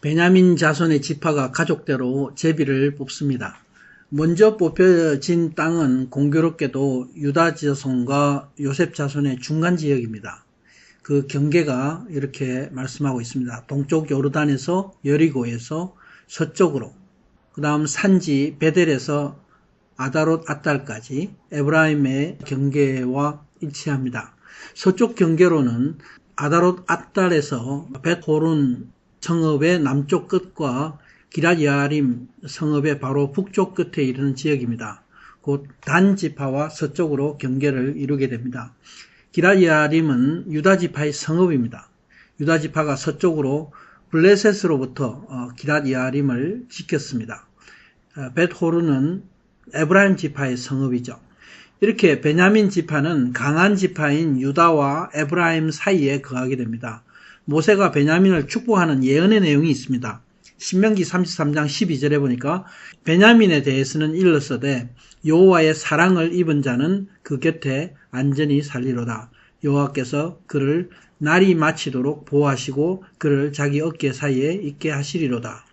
베냐민 자손의 지파가 가족대로 제비를 뽑습니다. 먼저 뽑혀진 땅은 공교롭게도 유다 자손과 요셉 자손의 중간 지역입니다. 그 경계가 이렇게 말씀하고 있습니다. 동쪽 요르단에서 여리고에서 서쪽으로, 그 다음 산지 베델에서 아다롯 아달까지 에브라임의 경계와 일치합니다. 서쪽 경계로는 아다롯 아달에서 벳호룬 성읍의 남쪽 끝과 기라야림 성읍의 바로 북쪽 끝에 이르는 지역입니다. 곧 단지파와 서쪽으로 경계를 이루게 됩니다. 기라야림은 유다지파의 성읍입니다. 유다지파가 서쪽으로 블레셋으로부터 어, 기라야림을 지켰습니다. 어, 벳호르는 에브라임 지파의 성읍이죠. 이렇게 베냐민 지파는 강한 지파인 유다와 에브라임 사이에 거하게 됩니다. 모세가 베냐민을 축복하는 예언의 내용이 있습니다. 신명기 33장 12절에 보니까 베냐민에 대해서는 일렀어되 여호와의 사랑을 입은 자는 그 곁에 안전히 살리로다. 여호와께서 그를 날이 마치도록 보호하시고 그를 자기 어깨 사이에 있게 하시리로다.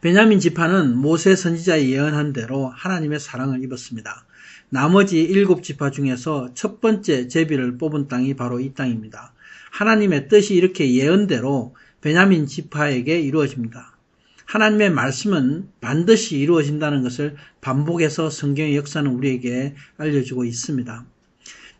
베냐민 지파는 모세 선지자의 예언한 대로 하나님의 사랑을 입었습니다. 나머지 일곱 지파 중에서 첫 번째 제비를 뽑은 땅이 바로 이 땅입니다. 하나님의 뜻이 이렇게 예언대로 베냐민 지파에게 이루어집니다. 하나님의 말씀은 반드시 이루어진다는 것을 반복해서 성경의 역사는 우리에게 알려주고 있습니다.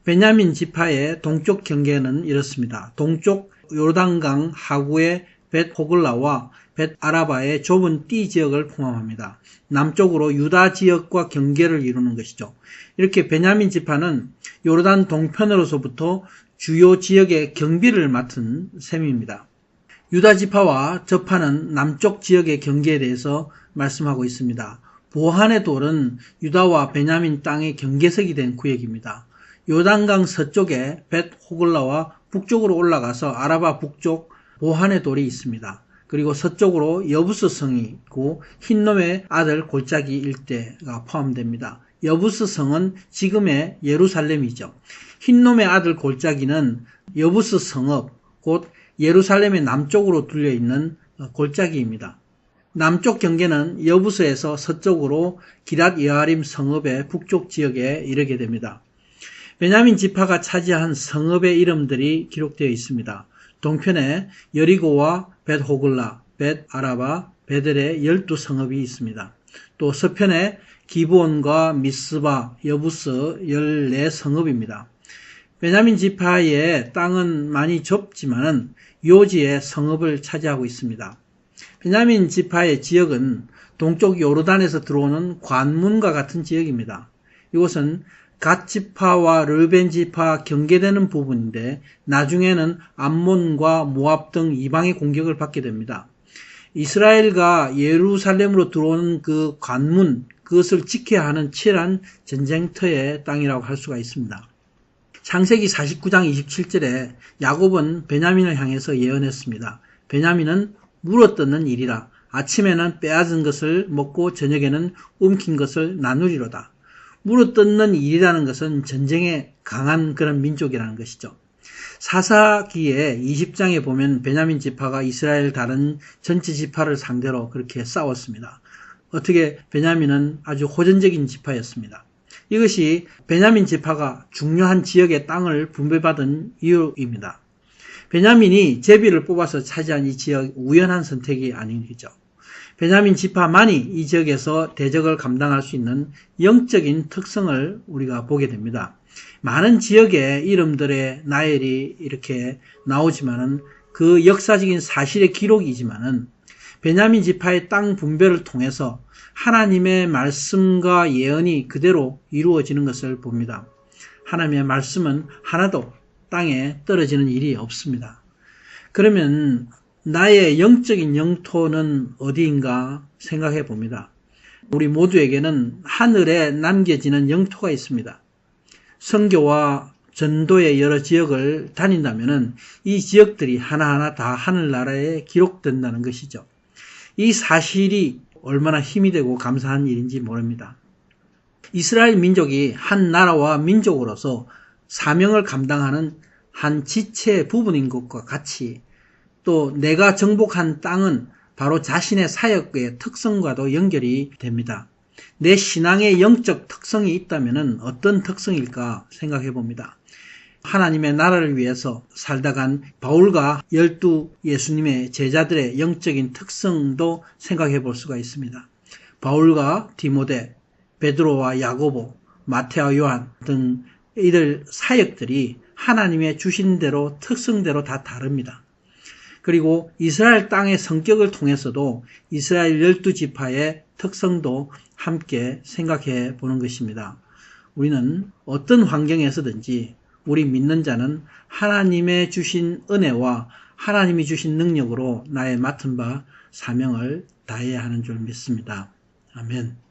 베냐민 지파의 동쪽 경계는 이렇습니다. 동쪽 요르단강 하구의 벳 호글라와 벳 아라바의 좁은 띠 지역을 포함합니다. 남쪽으로 유다 지역과 경계를 이루는 것이죠. 이렇게 베냐민 지파는 요르단 동편으로서부터 주요 지역의 경비를 맡은 셈입니다. 유다 지파와 접하는 남쪽 지역의 경계에 대해서 말씀하고 있습니다. 보한의 돌은 유다와 베냐민 땅의 경계석이 된 구역입니다. 요단강 서쪽에 벳 호글라와 북쪽으로 올라가서 아라바 북쪽 보한의 돌이 있습니다. 그리고 서쪽으로 여부스 성이 있고 흰놈의 아들 골짜기 일대가 포함됩니다. 여부스 성은 지금의 예루살렘이죠. 흰놈의 아들 골짜기는 여부스 성읍, 곧 예루살렘의 남쪽으로 둘려 있는 골짜기입니다. 남쪽 경계는 여부스에서 서쪽으로 기랏 여아림 성읍의 북쪽 지역에 이르게 됩니다. 베냐민 지파가 차지한 성읍의 이름들이 기록되어 있습니다. 동편에 여리고와 벳호글라, 벳아라바, 베델의 열두 성읍이 있습니다. 또 서편에 기브온과 미스바, 여부스 14성읍입니다. 베냐민 지파의 땅은 많이 좁지만 요지의 성읍을 차지하고 있습니다. 베냐민 지파의 지역은 동쪽 요르단에서 들어오는 관문과 같은 지역입니다. 이곳은 갓 지파와 르벤 지파 경계되는 부분인데 나중에는 암몬과 모압 등 이방의 공격을 받게 됩니다. 이스라엘과 예루살렘으로 들어오는 그 관문 그것을 지켜야 하는 치열한 전쟁터의 땅이라고 할 수가 있습니다. 창세기 49장 27절에 야곱은 베냐민을 향해서 예언했습니다. 베냐민은 물어뜯는 일이라 아침에는 빼앗은 것을 먹고 저녁에는 움킨 것을 나누리로다. 물어뜯는 일이라는 것은 전쟁에 강한 그런 민족이라는 것이죠. 사사기에 20장에 보면 베냐민 지파가 이스라엘 다른 전체 지파를 상대로 그렇게 싸웠습니다. 어떻게 베냐민은 아주 호전적인 지파였습니다. 이것이 베냐민 지파가 중요한 지역의 땅을 분배받은 이유입니다. 베냐민이 제비를 뽑아서 차지한 이 지역 우연한 선택이 아니죠. 베냐민 지파만이 이 지역에서 대적을 감당할 수 있는 영적인 특성을 우리가 보게 됩니다. 많은 지역의 이름들의 나열이 이렇게 나오지만은 그 역사적인 사실의 기록이지만은 베냐민 지파의 땅 분배를 통해서 하나님의 말씀과 예언이 그대로 이루어지는 것을 봅니다. 하나님의 말씀은 하나도 땅에 떨어지는 일이 없습니다. 그러면 나의 영적인 영토는 어디인가 생각해 봅니다. 우리 모두에게는 하늘에 남겨지는 영토가 있습니다. 성교와 전도의 여러 지역을 다닌다면 이 지역들이 하나하나 다 하늘나라에 기록된다는 것이죠. 이 사실이 얼마나 힘이 되고 감사한 일인지 모릅니다. 이스라엘 민족이 한 나라와 민족으로서 사명을 감당하는 한 지체 부분인 것과 같이 또 내가 정복한 땅은 바로 자신의 사역의 특성과도 연결이 됩니다. 내 신앙의 영적 특성이 있다면 어떤 특성일까 생각해 봅니다. 하나님의 나라를 위해서 살다 간 바울과 열두 예수님의 제자들의 영적인 특성도 생각해 볼 수가 있습니다. 바울과 디모데, 베드로와 야고보, 마테와 요한 등 이들 사역들이 하나님의 주신 대로 특성대로 다 다릅니다. 그리고 이스라엘 땅의 성격을 통해서도 이스라엘 열두 지파의 특성도 함께 생각해 보는 것입니다. 우리는 어떤 환경에서든지 우리 믿는 자는 하나님의 주신 은혜와 하나님이 주신 능력으로 나의 맡은 바 사명을 다해야 하는 줄 믿습니다. 아멘.